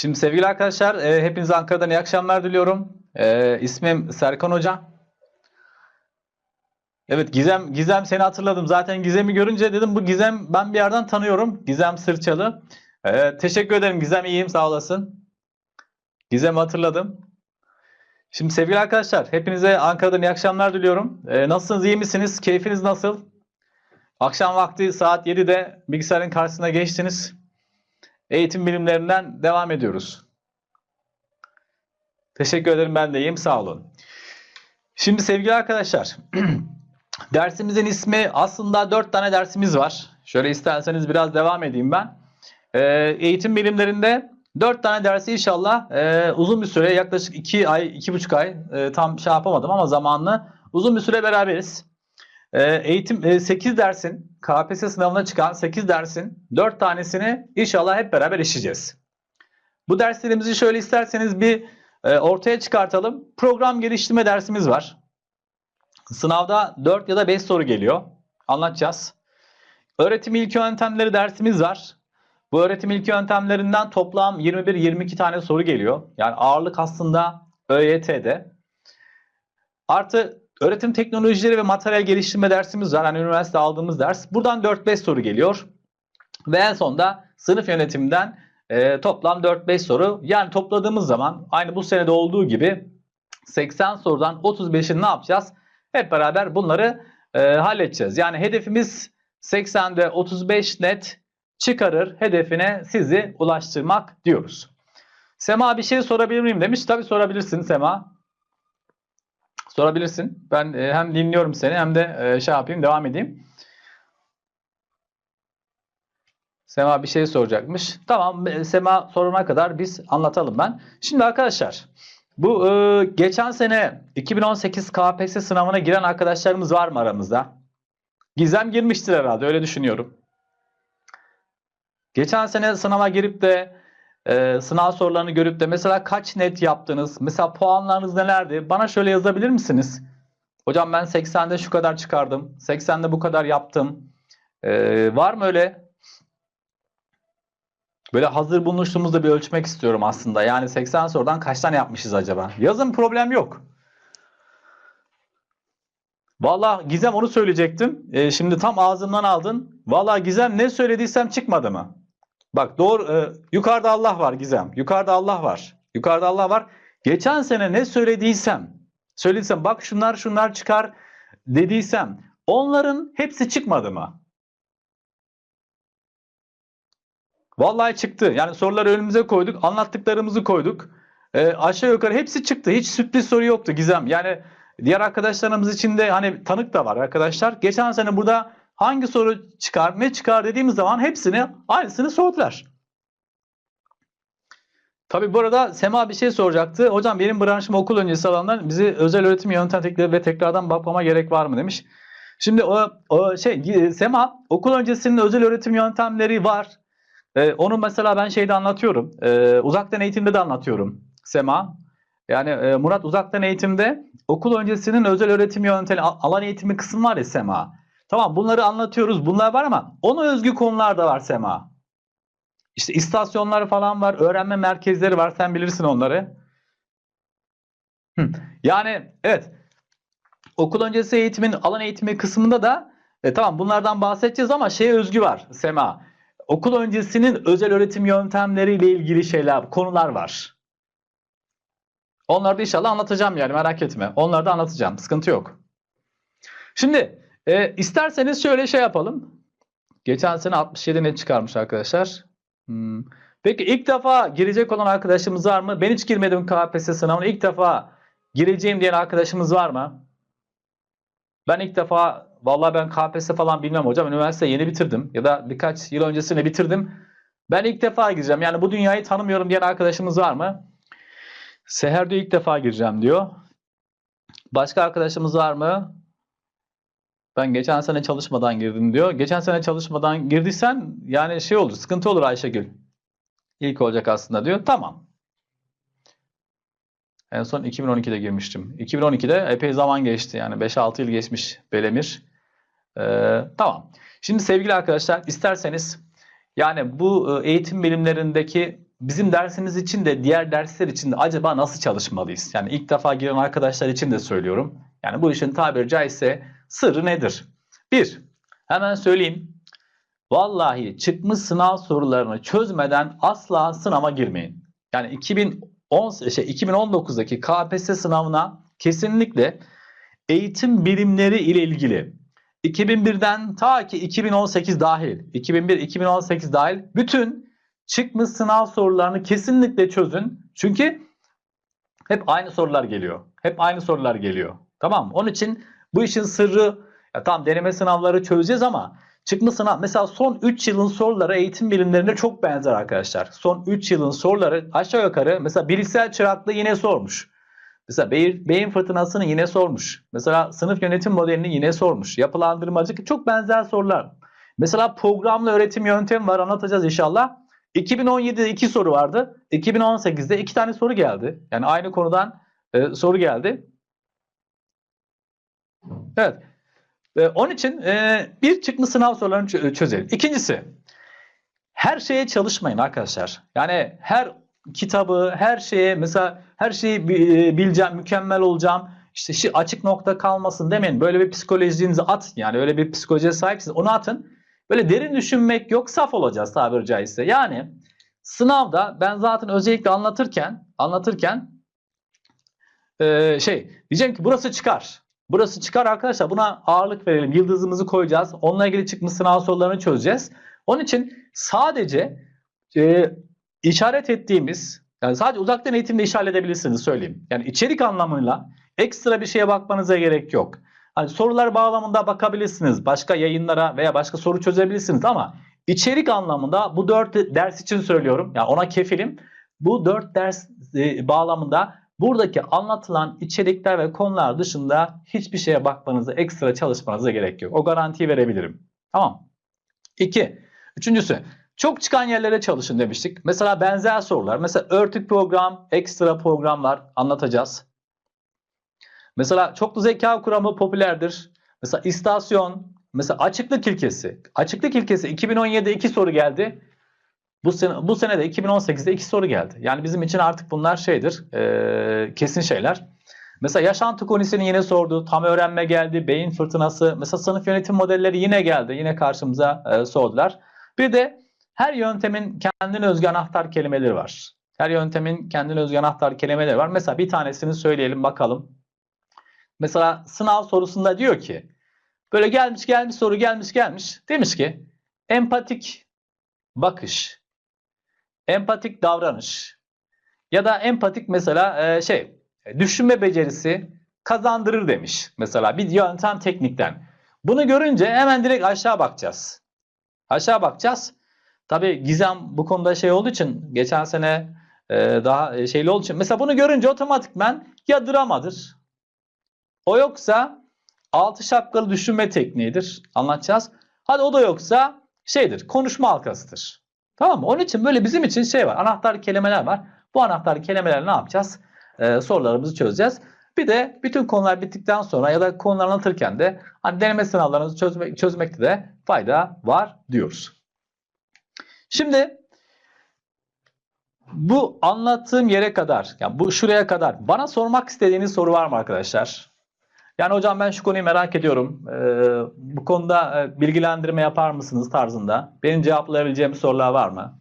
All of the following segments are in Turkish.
Şimdi sevgili arkadaşlar, e, hepinize Ankara'dan iyi akşamlar diliyorum. E, ismim Serkan Hoca. Evet Gizem, Gizem seni hatırladım. Zaten Gizem'i görünce dedim bu Gizem ben bir yerden tanıyorum. Gizem Sırçalı. E, teşekkür ederim Gizem iyiyim sağ olasın. Gizem'i hatırladım. Şimdi sevgili arkadaşlar hepinize Ankara'dan iyi akşamlar diliyorum. E, nasılsınız iyi misiniz? Keyfiniz nasıl? Akşam vakti saat 7'de bilgisayarın karşısına geçtiniz. Eğitim bilimlerinden devam ediyoruz. Teşekkür ederim ben de iyiyim sağ olun. Şimdi sevgili arkadaşlar dersimizin ismi aslında 4 tane dersimiz var. Şöyle isterseniz biraz devam edeyim ben. Ee, eğitim bilimlerinde 4 tane dersi inşallah e, uzun bir süre yaklaşık 2 ay 2,5 ay e, tam şey yapamadım ama zamanlı uzun bir süre beraberiz. Ee, eğitim e, 8 dersin KPSS sınavına çıkan 8 dersin 4 tanesini inşallah hep beraber işleyeceğiz. Bu derslerimizi şöyle isterseniz bir e, ortaya çıkartalım. Program geliştirme dersimiz var. Sınavda 4 ya da 5 soru geliyor. Anlatacağız. Öğretim ilk yöntemleri dersimiz var. Bu öğretim ilk yöntemlerinden toplam 21-22 tane soru geliyor. Yani ağırlık aslında ÖYT'de. Artı öğretim teknolojileri ve materyal geliştirme dersimiz var. Yani üniversite aldığımız ders. Buradan 4-5 soru geliyor. Ve en sonda sınıf yönetiminden e, toplam 4-5 soru. Yani topladığımız zaman aynı bu senede olduğu gibi 80 sorudan 35'ini ne yapacağız? Hep beraber bunları e, halledeceğiz. Yani hedefimiz 80'de 35 net çıkarır hedefine sizi ulaştırmak diyoruz. Sema bir şey sorabilir miyim demiş. Tabii sorabilirsin Sema. Sorabilirsin. Ben e, hem dinliyorum seni hem de e, şey yapayım devam edeyim. Sema bir şey soracakmış. Tamam e, Sema soruna kadar biz anlatalım ben. Şimdi arkadaşlar bu e, geçen sene 2018 KPSS sınavına giren arkadaşlarımız var mı aramızda? Gizem girmiştir herhalde öyle düşünüyorum. Geçen sene sınava girip de e, sınav sorularını görüp de mesela kaç net yaptınız? Mesela puanlarınız nelerdi? Bana şöyle yazabilir misiniz? Hocam ben 80'de şu kadar çıkardım. 80'de bu kadar yaptım. E, var mı öyle? Böyle hazır bulunuşluğumuzda bir ölçmek istiyorum aslında. Yani 80 sorudan kaç tane yapmışız acaba? Yazın problem yok. Valla Gizem onu söyleyecektim. E, şimdi tam ağzımdan aldın. Valla Gizem ne söylediysem çıkmadı mı? Bak doğru e, yukarıda Allah var Gizem. Yukarıda Allah var. Yukarıda Allah var. Geçen sene ne söylediysem, söylediysem bak şunlar şunlar çıkar dediysem onların hepsi çıkmadı mı? Vallahi çıktı. Yani soruları önümüze koyduk, anlattıklarımızı koyduk. E, aşağı yukarı hepsi çıktı. Hiç sürpriz soru yoktu Gizem. Yani diğer arkadaşlarımız için de hani tanık da var arkadaşlar. Geçen sene burada hangi soru çıkar, ne çıkar dediğimiz zaman hepsini aynısını sordular. Tabii bu arada Sema bir şey soracaktı. Hocam benim branşım okul öncesi alanlar bizi özel öğretim yöntem teknikleri ve tekrardan bakmama gerek var mı demiş. Şimdi o, o şey Sema okul öncesinin özel öğretim yöntemleri var. Ee, onu mesela ben şeyde anlatıyorum. Ee, uzaktan eğitimde de anlatıyorum Sema. Yani e, Murat uzaktan eğitimde okul öncesinin özel öğretim yöntemi alan eğitimi kısmı var ya Sema. Tamam bunları anlatıyoruz. Bunlar var ama ona özgü konular da var Sema. İşte istasyonlar falan var. Öğrenme merkezleri var. Sen bilirsin onları. Yani evet. Okul öncesi eğitimin alan eğitimi kısmında da e, tamam bunlardan bahsedeceğiz ama şeye özgü var Sema. Okul öncesinin özel öğretim yöntemleriyle ilgili şeyler, konular var. Onları da inşallah anlatacağım yani merak etme. Onları da anlatacağım. Sıkıntı yok. Şimdi e, isterseniz şöyle şey yapalım. Geçen sene 67 net çıkarmış arkadaşlar. Hmm. Peki ilk defa girecek olan arkadaşımız var mı? Ben hiç girmedim KPSS sınavına. İlk defa gireceğim diyen arkadaşımız var mı? Ben ilk defa vallahi ben KPSS falan bilmem hocam. Üniversite yeni bitirdim ya da birkaç yıl öncesine bitirdim. Ben ilk defa gireceğim. Yani bu dünyayı tanımıyorum diyen arkadaşımız var mı? Seher diyor ilk defa gireceğim diyor. Başka arkadaşımız var mı? Ben geçen sene çalışmadan girdim diyor. Geçen sene çalışmadan girdiysen yani şey olur, sıkıntı olur Ayşegül. İlk olacak aslında diyor. Tamam. En son 2012'de girmiştim. 2012'de epey zaman geçti yani 5-6 yıl geçmiş Belemir. Ee, tamam. Şimdi sevgili arkadaşlar isterseniz yani bu e, eğitim bilimlerindeki bizim dersimiz için de diğer dersler için de acaba nasıl çalışmalıyız? Yani ilk defa giren arkadaşlar için de söylüyorum. Yani bu işin tabiri caizse sırrı nedir? Bir, hemen söyleyeyim. Vallahi çıkmış sınav sorularını çözmeden asla sınava girmeyin. Yani 2010 şey 2019'daki KPSS sınavına kesinlikle eğitim bilimleri ile ilgili 2001'den ta ki 2018 dahil, 2001-2018 dahil bütün çıkmış sınav sorularını kesinlikle çözün. Çünkü hep aynı sorular geliyor. Hep aynı sorular geliyor. Tamam mı? Onun için bu işin sırrı ya tamam deneme sınavları çözeceğiz ama çıkmış sınav mesela son 3 yılın soruları eğitim bilimlerine çok benzer arkadaşlar. Son 3 yılın soruları aşağı yukarı mesela bilişsel çıraklığı yine sormuş. Mesela beyin, beyin fırtınasını yine sormuş. Mesela sınıf yönetim modelini yine sormuş. Yapılandırmacı çok benzer sorular. Mesela programlı öğretim yöntemi var anlatacağız inşallah. 2017'de 2 soru vardı. 2018'de 2 tane soru geldi. Yani aynı konudan e, soru geldi. Evet. E, onun için e, bir çıkmış sınav sorularını çö- çözelim. İkincisi her şeye çalışmayın arkadaşlar. Yani her kitabı, her şeye mesela her şeyi bi- bileceğim, mükemmel olacağım. İşte şu açık nokta kalmasın demeyin. Böyle bir psikolojinizi at. Yani öyle bir psikolojiye sahipsiniz. Onu atın. Böyle derin düşünmek yok. Saf olacağız tabiri caizse. Yani sınavda ben zaten özellikle anlatırken anlatırken eee, şey diyeceğim ki burası çıkar. Burası çıkar arkadaşlar. Buna ağırlık verelim. Yıldızımızı koyacağız. Onunla ilgili çıkmış sınav sorularını çözeceğiz. Onun için sadece e, işaret ettiğimiz yani sadece uzaktan eğitimde işaret edebilirsiniz söyleyeyim. Yani içerik anlamıyla ekstra bir şeye bakmanıza gerek yok. Hani sorular bağlamında bakabilirsiniz. Başka yayınlara veya başka soru çözebilirsiniz ama içerik anlamında bu dört ders için söylüyorum. Yani ona kefilim. Bu dört ders e, bağlamında buradaki anlatılan içerikler ve konular dışında hiçbir şeye bakmanıza, ekstra çalışmanıza gerek yok. O garantiyi verebilirim. Tamam. İki. Üçüncüsü. Çok çıkan yerlere çalışın demiştik. Mesela benzer sorular. Mesela örtük program, ekstra programlar anlatacağız. Mesela çoklu zeka kuramı popülerdir. Mesela istasyon, mesela açıklık ilkesi. Açıklık ilkesi 2017'de 2 soru geldi. Bu sene bu sene de 2018'de 2 soru geldi. Yani bizim için artık bunlar şeydir, eee, kesin şeyler. Mesela yaşantı konisini yine sordu. Tam öğrenme geldi, beyin fırtınası. Mesela sınıf yönetim modelleri yine geldi. Yine karşımıza eee, sordular. Bir de her yöntemin kendine özgü anahtar kelimeleri var. Her yöntemin kendine özgü anahtar kelimeleri var. Mesela bir tanesini söyleyelim bakalım. Mesela sınav sorusunda diyor ki böyle gelmiş gelmiş soru gelmiş gelmiş. Demiş ki empatik bakış, empatik davranış ya da empatik mesela e, şey düşünme becerisi kazandırır demiş. Mesela bir yöntem teknikten. Bunu görünce hemen direkt aşağı bakacağız. Aşağı bakacağız. Tabii Gizem bu konuda şey olduğu için geçen sene e, daha şeyli olduğu için mesela bunu görünce otomatikman ya dramadır o yoksa altı şapkalı düşünme tekniğidir. Anlatacağız. Hadi o da yoksa şeydir konuşma halkasıdır. Tamam mı? Onun için böyle bizim için şey var. Anahtar kelimeler var. Bu anahtar kelimeler ne yapacağız? Ee, sorularımızı çözeceğiz. Bir de bütün konular bittikten sonra ya da konuları anlatırken de hani deneme sınavlarınızı çözmek, çözmekte de fayda var diyoruz. Şimdi bu anlattığım yere kadar, yani bu şuraya kadar bana sormak istediğiniz soru var mı arkadaşlar? Yani hocam ben şu konuyu merak ediyorum. Ee, bu konuda e, bilgilendirme yapar mısınız tarzında? Benim cevaplayabileceğim sorular var mı?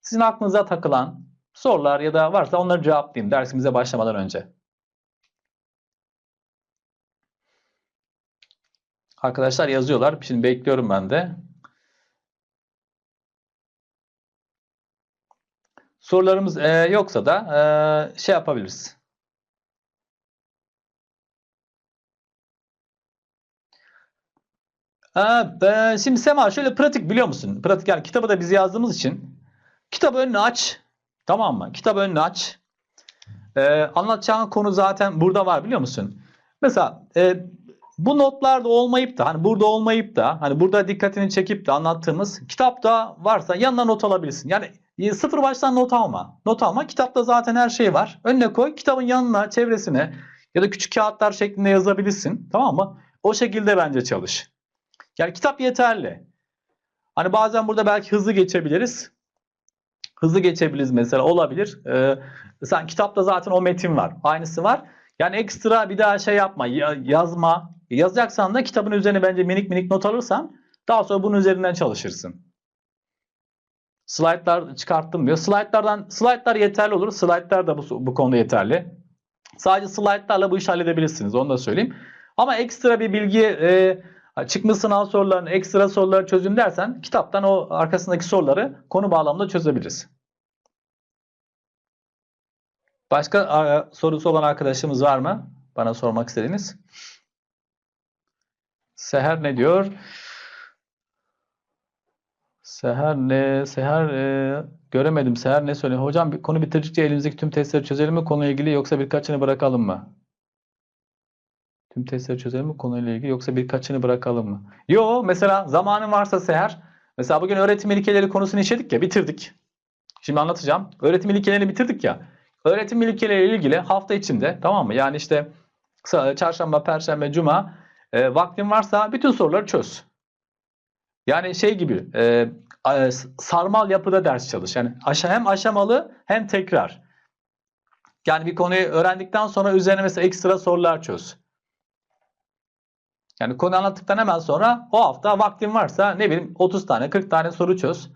Sizin aklınıza takılan sorular ya da varsa onları cevaplayayım dersimize başlamadan önce. Arkadaşlar yazıyorlar. Şimdi bekliyorum ben de. Sorularımız e, yoksa da e, şey yapabiliriz. Ben- şimdi Sema şöyle pratik biliyor musun? Pratik yani kitabı da biz yazdığımız için kitabı önüne aç. Tamam mı? Kitabı önüne aç. Ee, anlatacağın konu zaten burada var biliyor musun? Mesela e, bu notlarda olmayıp da hani burada olmayıp da hani burada dikkatini çekip de anlattığımız kitapta varsa yanına not alabilirsin. Yani e, sıfır baştan not alma. Not alma. Kitapta zaten her şey var. Önüne koy. Kitabın yanına, çevresine ya da küçük kağıtlar şeklinde yazabilirsin. Tamam mı? O şekilde bence çalış. Yani kitap yeterli. Hani bazen burada belki hızlı geçebiliriz. hızlı geçebiliriz mesela olabilir. Ee, sen kitapta zaten o metin var. Aynısı var. Yani ekstra bir daha şey yapma. ya- yazma. Yazacaksan da kitabın üzerine bence minik minik not alırsan daha sonra bunun üzerinden çalışırsın. Slaytlar çıkarttım diyor. Slaytlardan slaytlar yeterli olur. Slaytlar da bu, bu konuda yeterli. Sadece slaytlarla bu işi halledebilirsiniz. Onu da söyleyeyim. Ama ekstra bir bilgi e, çıkmış sınav sorularını, ekstra soruları çözün dersen kitaptan o arkasındaki soruları konu bağlamında çözebiliriz. Başka sorusu olan arkadaşımız var mı? Bana sormak istediğiniz. Seher ne diyor? Seher ne? Seher e, göremedim. Seher ne söylüyor? Hocam konu bitirdikçe elimizdeki tüm testleri çözelim mi konuyla ilgili yoksa birkaçını bırakalım mı? Tüm testleri çözelim mi konuyla ilgili yoksa birkaçını bırakalım mı? Yo mesela zamanın varsa Seher. Mesela bugün öğretim ilkeleri konusunu işledik ya bitirdik. Şimdi anlatacağım. Öğretim ilkelerini bitirdik ya. Öğretim ilkeleriyle ilgili hafta içinde tamam mı? Yani işte çarşamba, perşembe, cuma e, vaktin varsa bütün soruları çöz. Yani şey gibi e, sarmal yapıda ders çalış. Yani aşa, hem aşamalı hem tekrar. Yani bir konuyu öğrendikten sonra üzerine mesela ekstra sorular çöz. Yani konu anlattıktan hemen sonra o hafta vaktin varsa ne bileyim 30 tane 40 tane soru çöz.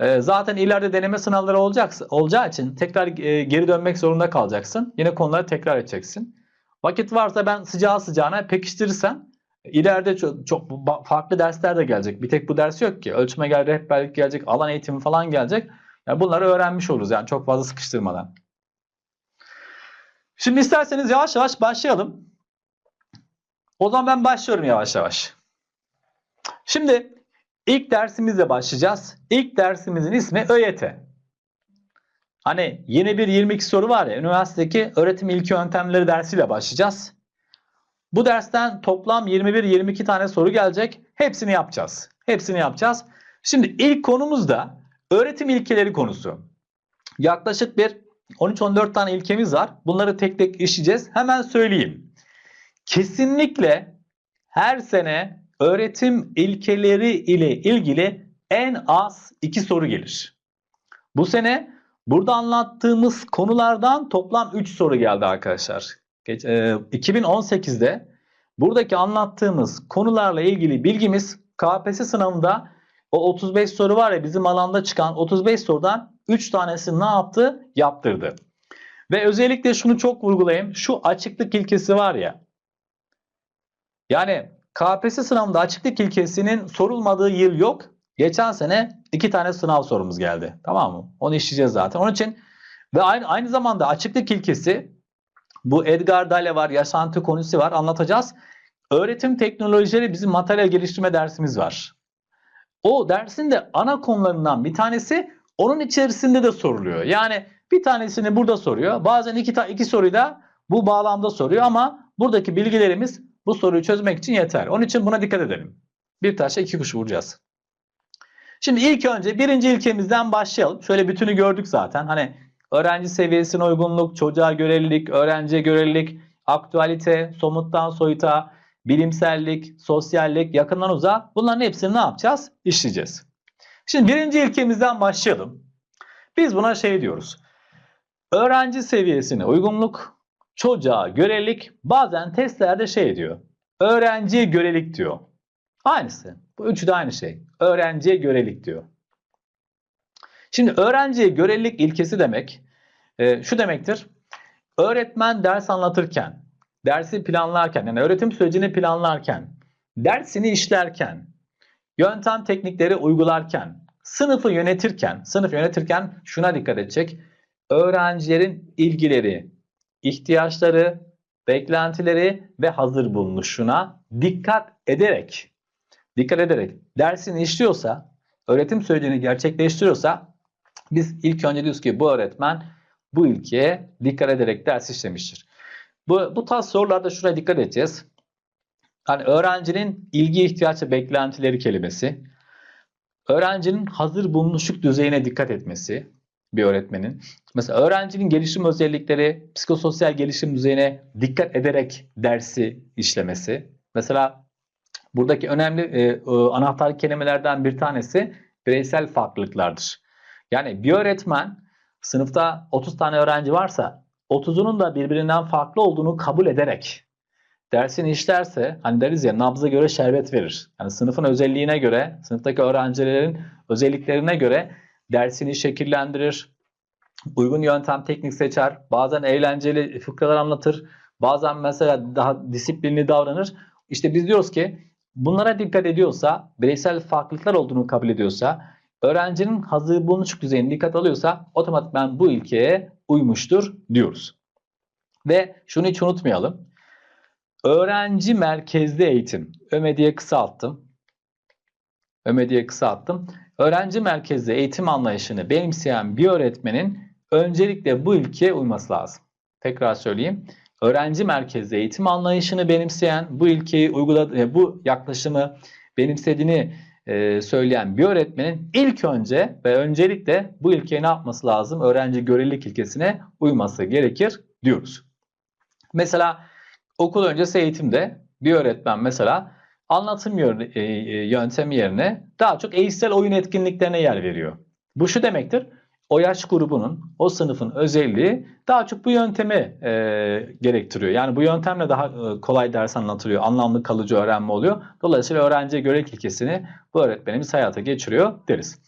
E, zaten ileride deneme sınavları olacak, olacağı için tekrar e, geri dönmek zorunda kalacaksın. Yine konuları tekrar edeceksin. Vakit varsa ben sıcağı sıcağına pekiştirirsen ileride çok, çok farklı dersler de gelecek. Bir tek bu ders yok ki. Ölçme gel, rehberlik gelecek, alan eğitimi falan gelecek. Yani bunları öğrenmiş oluruz yani çok fazla sıkıştırmadan. Şimdi isterseniz yavaş yavaş başlayalım. O zaman ben başlıyorum yavaş yavaş. Şimdi ilk dersimizle başlayacağız. İlk dersimizin ismi ÖYT. Hani yeni bir 22 soru var ya üniversitedeki öğretim ilki yöntemleri dersiyle başlayacağız. Bu dersten toplam 21-22 tane soru gelecek. Hepsini yapacağız. Hepsini yapacağız. Şimdi ilk konumuz da öğretim ilkeleri konusu. Yaklaşık bir 13-14 tane ilkemiz var. Bunları tek tek işleyeceğiz. Hemen söyleyeyim. Kesinlikle her sene öğretim ilkeleri ile ilgili en az 2 soru gelir. Bu sene burada anlattığımız konulardan toplam 3 soru geldi arkadaşlar. 2018'de buradaki anlattığımız konularla ilgili bilgimiz KPSS sınavında o 35 soru var ya bizim alanda çıkan 35 sorudan 3 tanesini ne yaptı? Yaptırdı. Ve özellikle şunu çok vurgulayayım. Şu açıklık ilkesi var ya. Yani KPSS sınavında açıklık ilkesinin sorulmadığı yıl yok. Geçen sene 2 tane sınav sorumuz geldi. Tamam mı? Onu işleyeceğiz zaten. Onun için ve aynı, aynı zamanda açıklık ilkesi bu Edgar Dale var, yaşantı konusu var anlatacağız. Öğretim teknolojileri bizim materyal geliştirme dersimiz var. O dersin de ana konularından bir tanesi onun içerisinde de soruluyor. Yani bir tanesini burada soruyor. Bazen iki, iki soruyu da bu bağlamda soruyor ama buradaki bilgilerimiz bu soruyu çözmek için yeter. Onun için buna dikkat edelim. Bir taşla iki kuş vuracağız. Şimdi ilk önce birinci ilkemizden başlayalım. Şöyle bütünü gördük zaten. Hani öğrenci seviyesine uygunluk, çocuğa görelilik, öğrenciye görelilik, aktüalite, somuttan soyuta, bilimsellik, sosyallik, yakından uzağa bunların hepsini ne yapacağız? İşleyeceğiz. Şimdi birinci ilkemizden başlayalım. Biz buna şey diyoruz. Öğrenci seviyesine uygunluk, çocuğa görelilik bazen testlerde şey diyor. Öğrenciye görelik diyor. Aynısı. Bu üçü de aynı şey. Öğrenciye görelik diyor. Şimdi öğrenciye görelilik ilkesi demek e, şu demektir. Öğretmen ders anlatırken, dersi planlarken, yani öğretim sürecini planlarken, dersini işlerken, yöntem teknikleri uygularken, sınıfı yönetirken, sınıf yönetirken şuna dikkat edecek. Öğrencilerin ilgileri, ihtiyaçları, beklentileri ve hazır bulunuşuna dikkat ederek, dikkat ederek dersini işliyorsa, öğretim sürecini gerçekleştiriyorsa biz ilk önce diyoruz ki bu öğretmen bu ilkeye dikkat ederek ders işlemiştir. Bu, bu tarz sorularda şuraya dikkat edeceğiz. Yani öğrencinin ilgi ihtiyaç beklentileri kelimesi, öğrencinin hazır bulunuşluk düzeyine dikkat etmesi bir öğretmenin. Mesela öğrencinin gelişim özellikleri, psikososyal gelişim düzeyine dikkat ederek dersi işlemesi. Mesela buradaki önemli e, e, anahtar kelimelerden bir tanesi bireysel farklılıklardır. Yani bir öğretmen sınıfta 30 tane öğrenci varsa 30'unun da birbirinden farklı olduğunu kabul ederek dersini işlerse hani deriz ya nabza göre şerbet verir. Yani sınıfın özelliğine göre, sınıftaki öğrencilerin özelliklerine göre dersini şekillendirir. Uygun yöntem teknik seçer. Bazen eğlenceli fıkralar anlatır. Bazen mesela daha disiplinli davranır. İşte biz diyoruz ki bunlara dikkat ediyorsa, bireysel farklılıklar olduğunu kabul ediyorsa, öğrencinin hazır bulunuş düzeyine dikkat alıyorsa otomatikman bu ilkeye uymuştur diyoruz. Ve şunu hiç unutmayalım. Öğrenci merkezli eğitim. ÖME diye kısalttım. ÖME diye kısalttım. Öğrenci merkezli eğitim anlayışını benimseyen bir öğretmenin öncelikle bu ilkeye uyması lazım. Tekrar söyleyeyim. Öğrenci merkezli eğitim anlayışını benimseyen, bu ilkeyi uyguladığı, bu yaklaşımı benimsediğini e, söyleyen bir öğretmenin ilk önce ve öncelikle bu ilkeye ne yapması lazım? Öğrenci görelilik ilkesine uyması gerekir diyoruz. Mesela okul öncesi eğitimde bir öğretmen mesela anlatım e, e, yöntemi yerine daha çok eğitsel oyun etkinliklerine yer veriyor. Bu şu demektir. O yaş grubunun, o sınıfın özelliği daha çok bu yöntemi e, gerektiriyor. Yani bu yöntemle daha e, kolay ders anlatılıyor, anlamlı kalıcı öğrenme oluyor. Dolayısıyla öğrenciye göre ilkesini bu öğretmenimiz hayata geçiriyor deriz.